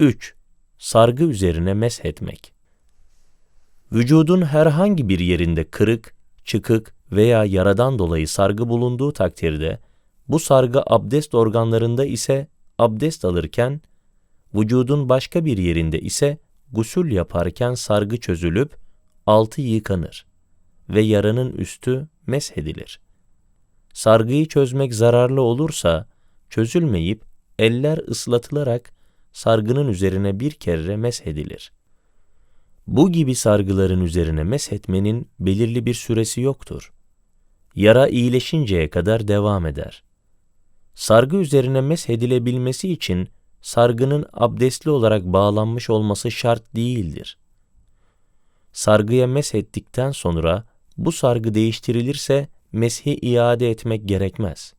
3. Sargı üzerine meshetmek. Vücudun herhangi bir yerinde kırık, çıkık veya yaradan dolayı sargı bulunduğu takdirde, bu sargı abdest organlarında ise abdest alırken, vücudun başka bir yerinde ise gusül yaparken sargı çözülüp altı yıkanır ve yaranın üstü meshedilir. Sargıyı çözmek zararlı olursa, çözülmeyip eller ıslatılarak sargının üzerine bir kere meshedilir. Bu gibi sargıların üzerine meshetmenin belirli bir süresi yoktur. Yara iyileşinceye kadar devam eder. Sargı üzerine meshedilebilmesi için sargının abdestli olarak bağlanmış olması şart değildir. Sargıya meshettikten sonra bu sargı değiştirilirse meshi iade etmek gerekmez.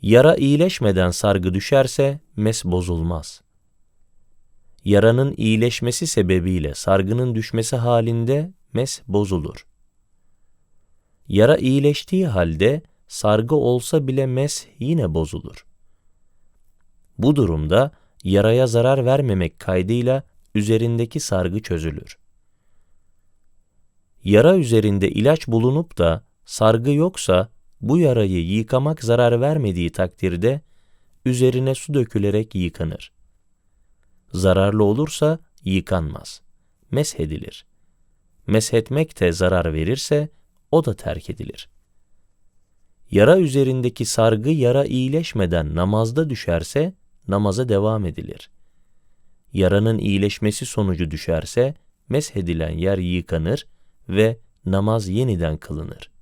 Yara iyileşmeden sargı düşerse mes bozulmaz. Yaranın iyileşmesi sebebiyle sargının düşmesi halinde mes bozulur. Yara iyileştiği halde sargı olsa bile mes yine bozulur. Bu durumda yaraya zarar vermemek kaydıyla üzerindeki sargı çözülür. Yara üzerinde ilaç bulunup da sargı yoksa bu yarayı yıkamak zarar vermediği takdirde üzerine su dökülerek yıkanır. Zararlı olursa yıkanmaz, meshedilir. Meshetmek de zarar verirse o da terk edilir. Yara üzerindeki sargı yara iyileşmeden namazda düşerse namaza devam edilir. Yaranın iyileşmesi sonucu düşerse meshedilen yer yıkanır ve namaz yeniden kılınır.